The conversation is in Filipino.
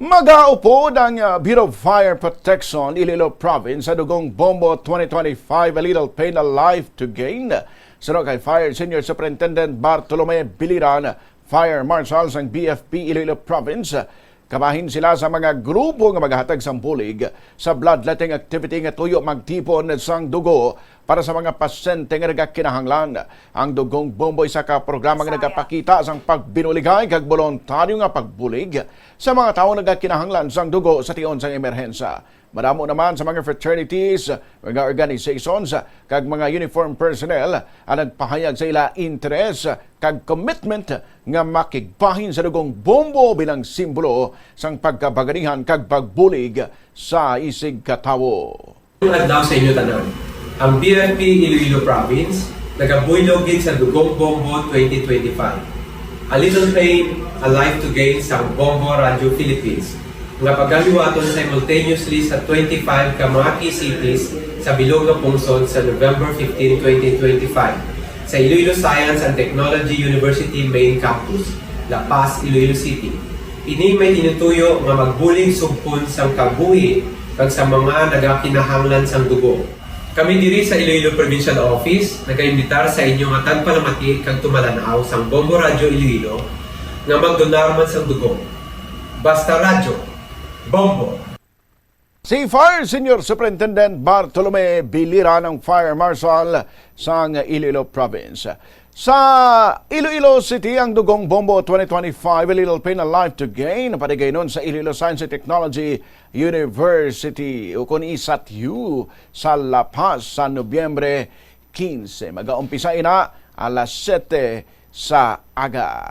Magaupo ng uh, Bureau of Fire Protection Iloilo Province sa dugong Bombo 2025 A Little Pain a Life to Gain. Sunod Fire Senior Superintendent Bartolome Biliran, Fire Marshals ng BFP Iloilo Province. Kabahin sila sa mga grupo nga maghatag sang bulig sa bloodletting activity nga tuyo magtipon sang dugo para sa mga pasyente nga nagakinahanglan. Ang dugong bomboy sa ka programa nga nagapakita sang pagbinuligay kag voluntaryo nga pagbulig sa mga tao nagakinahanglan sang dugo sa tion sang emerhensa. Madamo naman sa mga fraternities, mga organizations, kag mga uniform personnel ang nagpahayag sa ila interes kag commitment nga makigbahin sa dugong bombo bilang simbolo sang pagkabaganihan kag pagbulig sa isig katawo. Adlaw sa inyo tanan, ang BFP Iloilo Province nagabuylogin sa Dugong Bombo 2025. A Little Pain, A Life to Gain sa Bombo Radio Philippines nga pagaliwaton simultaneously sa 25 ka mga key cities sa bilog pungsod sa November 15, 2025 sa Iloilo Science and Technology University Main Campus, La Paz, Iloilo City. Ini may tinutuyo nga magbuling sugpon sang kabuhi kag sa mga nagakinahanglan sang dugo. Kami diri sa Iloilo Provincial Office nagaimbitar sa inyo nga tagpalamati kag tumalanaw sang Bombo Radyo Iloilo nga magdonar man sang dugo. Basta radyo, bombo. Si Fire Senior Superintendent Bartolome Bilira ng Fire Marshal sa Iloilo Province. Sa Iloilo City, ang Dugong Bombo 2025, A Little Pain, A Life to Gain, napadigay nun sa Iloilo Science and Technology University, ukon isat U sa La Paz sa Nobyembre 15. Mag-aumpisa ina alas 7 sa aga.